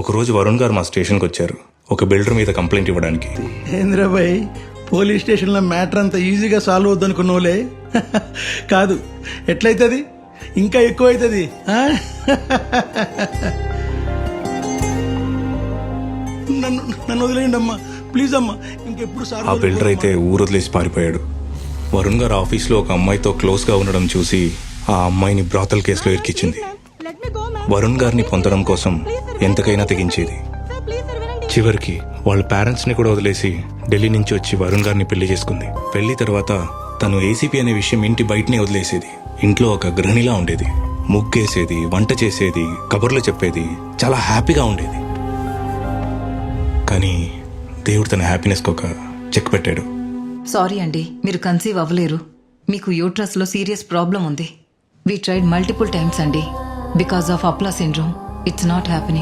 ఒకరోజు వరుణ్ గారు మా స్టేషన్కి వచ్చారు. ఒక బిల్డర్ మీద కంప్లైంట్ ఇవ్వడానికి. ఏంద్రాబాయ్ పోలీస్ స్టేషన్లో మ్యాటర్ అంత ఈజీగా సాల్వ్ అవుద్దనుకున్నావులే కాదు ఎట్లయితుంది ఇంకా ఎక్కువ అవుతుంది నన్ను నన్ను వదిలేయండి అమ్మా. ప్లీజ్ అమ్మా ఇంకెప్పుడు సార్ ఆ బిల్డర్ అయితే ఊరు వదిలేసి పారిపోయాడు. వరుణ్ గారు ఆఫీస్లో ఒక అమ్మాయితో క్లోజ్గా ఉండడం చూసి ఆ అమ్మాయిని బ్రాతల్ కేసులో ఇరికిచ్చింది. వరుణ్ గారిని పొందడం కోసం ఎంతకైనా తెగించేది. చివరికి వాళ్ళ పేరెంట్స్ని కూడా వదిలేసి ఢిల్లీ నుంచి వచ్చి వరుణ్ గారిని పెళ్ళి చేసుకుంది. పెళ్ళి తర్వాత తను ఏసీపీ అనే విషయం ఇంటి బయటనే వదిలేసేది. ఇంట్లో ఒక గృహిణిలా ఉండేది. ముగ్గేసేది వంట చేసేది కబుర్లు చెప్పేది చాలా హ్యాపీగా ఉండేది. కానీ దేవుడు తన హ్యాపీనెస్కి ఒక చెక్ పెట్టాడు. సారీ అండి మీరు కన్సీవ్ అవ్వలేరు. మీకు యూట్రస్లో సీరియస్ ప్రాబ్లం ఉంది. వీ ట్రైడ్ మల్టిపుల్ టైమ్స్ అండి. Because of Apla syndrome, it's not happening.